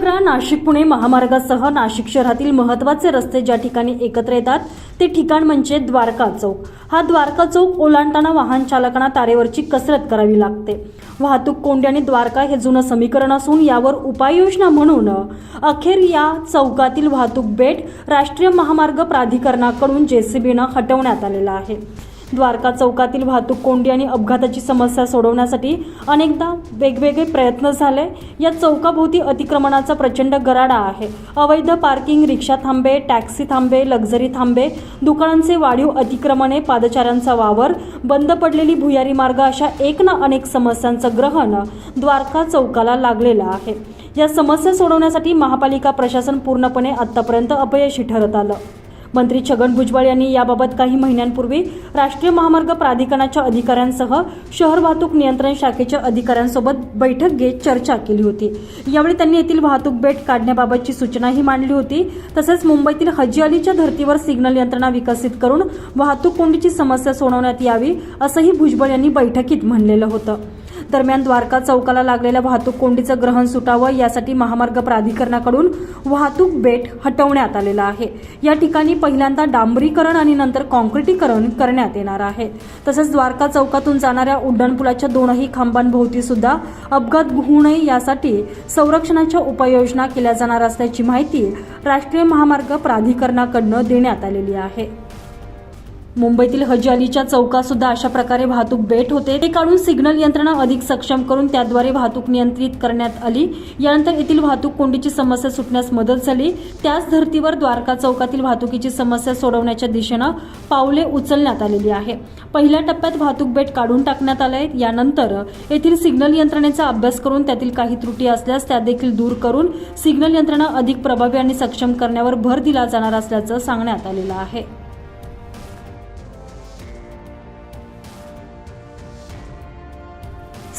यग्रा नाशिक पुणे महामार्गासह नाशिक शहरातील महत्त्वाचे रस्ते ज्या ठिकाणी एकत्र येतात ते ठिकाण म्हणजे द्वारका चौक. हा द्वारका चौक ओलांडताना वाहन चालकांना तारेवरची कसरत करावी लागते. वाहतूक कोंडी आणि द्वारका हे जुनं समीकरण असून यावर उपाययोजना म्हणून अखेर या चौकातील वाहतूक बेट राष्ट्रीय महामार्ग प्राधिकरणाकडून जेसीबीनं हटवण्यात आलेला आहे. द्वारका चौकातील वाहतूक कोंडी आणि अपघाताची समस्या सोडवण्यासाठी अनेकदा वेगवेगळे प्रयत्न झाले. या चौकाभोवती अतिक्रमणाचा प्रचंड गराडा आहे. अवैध पार्किंग रिक्षा थांबे टॅक्सी थांबे लक्झरी थांबे दुकानांचे वाढीव अतिक्रमणे पादचाऱ्यांचा वावर बंद पडलेली भुयारी मार्ग अशा एक ना अनेक समस्यांचं ग्रहण द्वारका चौकाला लागलेलं आहे. या समस्या सोडवण्यासाठी महापालिका प्रशासन पूर्णपणे आत्तापर्यंत अपयशी ठरत आलं. मंत्री छगन भुजबळ यांनी याबाबत काही महिन्यांपूर्वी राष्ट्रीय महामार्ग प्राधिकरणाच्या अधिकाऱ्यांसह शहर वाहतूक नियंत्रण शाखेच्या अधिकाऱ्यांसोबत बैठक घेत चर्चा केली होती. यावेळी त्यांनी येथील वाहतूक बेट काढण्याबाबतची सूचनाही मांडली होती. तसेच मुंबईतील हजी अलीच्या धर्तीवर सिग्नल यंत्रणा विकसित करून वाहतूक कोंडीची समस्या सोडवण्यात यावी असंही भुजबळ यांनी बैठकीत म्हणलेलं होतं. दरम्यान द्वारका चौकाला लागलेल्या वाहतूक कोंडीचं ग्रहण सुटावं यासाठी महामार्ग प्राधिकरणाकडून वाहतूक बेट हटवण्यात आलेला आहे. या ठिकाणी पहिल्यांदा डांबरीकरण आणि नंतर कॉन्क्रिटीकरण करण्यात येणार आहे. तसंच द्वारका चौकातून जाणाऱ्या उड्डाणपुलाच्या दोनही खांबांभोवती सुद्धा अपघात होऊ नये यासाठी संरक्षणाच्या उपाययोजना केल्या जाणार असल्याची माहिती राष्ट्रीय महामार्ग प्राधिकरणाकडनं देण्यात आलेली आहे. मुंबईतील हजी अलीच्या चौकात सुद्धा अशा प्रकारे वाहतूक बेट होते. ते काढून सिग्नल यंत्रणा अधिक सक्षम करून त्याद्वारे वाहतूक नियंत्रित करण्यात आली. यानंतर येथील वाहतूक कोंडीची समस्या सुटण्यास मदत झाली. त्याच धर्तीवर द्वारका चौकातील वाहतुकीची समस्या सोडवण्याच्या दिशेनं पावले उचलण्यात आलेली आहे. पहिल्या टप्प्यात वाहतूक बेट काढून टाकण्यात आले यानंतर येथील सिग्नल यंत्रणेचा अभ्यास करून त्यातील काही त्रुटी असल्यास त्या देखील दूर करून सिग्नल यंत्रणा अधिक प्रभावी आणि सक्षम करण्यावर भर दिला जाणार असल्याचं सांगण्यात आलेलं आहे.